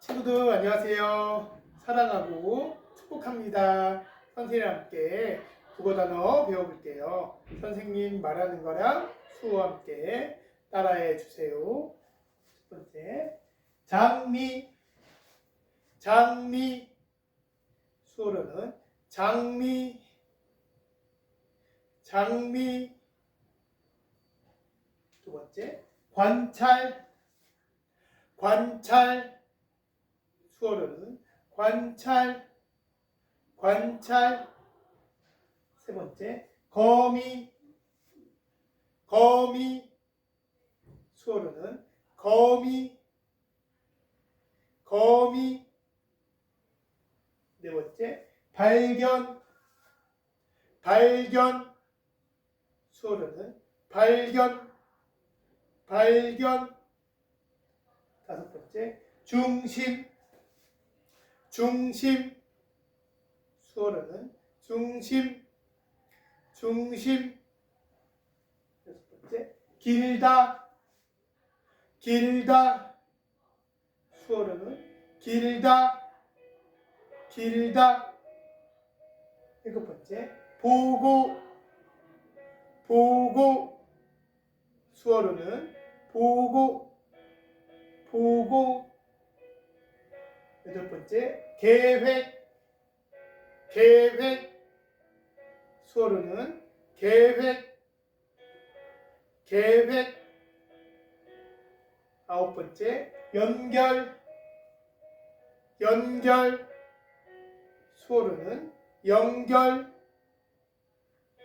친구들 안녕하세요. 사랑하고 축복합니다. 선생님과 함께 국어 단어 배워볼게요. 선생님 말하는 거랑 수호와 함께 따라해 주세요. 첫 번째, 장미, 장미. 수호로는 장미, 장미. 두 번째, 관찰, 관찰. 수어로는 관찰, 관찰. 세 번째, 거미, 거미. 수어로는 거미, 거미. 네 번째, 발견, 발견. 수어로는 발견, 발견. 다섯 번째, 중심, 중심. 수어로는 중심, 중심. 여섯 번째, 길다, 길다. 수어로는 길다, 길다. 일곱 번째, 보고, 보고. 수어로는 보고, 보고. 여덟 번째, 계획, 계획. 수어로는 계획, 계획. 아홉 번째, 연결, 연결. 수어로는 연결,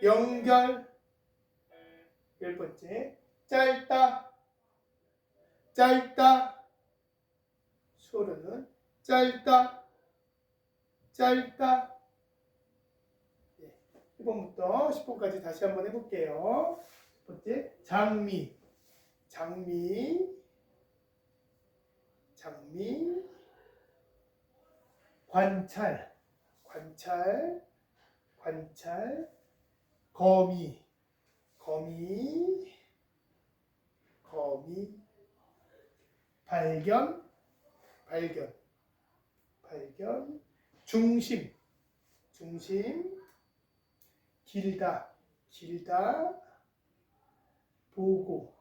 연결. 열 번째, 짧다, 짧다. 짧다, 짧다. 네, 1번부터 10번까지 다시 한번 해볼게요. 첫 번째, 장미, 장미, 장미. 관찰, 관찰, 관찰. 거미, 거미, 거미. 발견, 발견, 발견. 중심, 중심. 길다, 길다. 보고,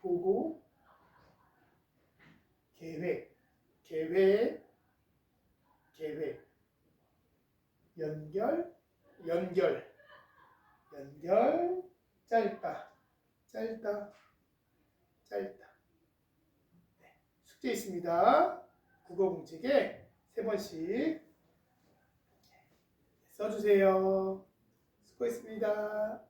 보고. 계획, 계획, 계획. 연결, 연결, 연결. 짧다, 짧다, 짧다. 네, 숙제 있습니다. 국어 공책에 세 번씩 써주세요. 수고했습니다.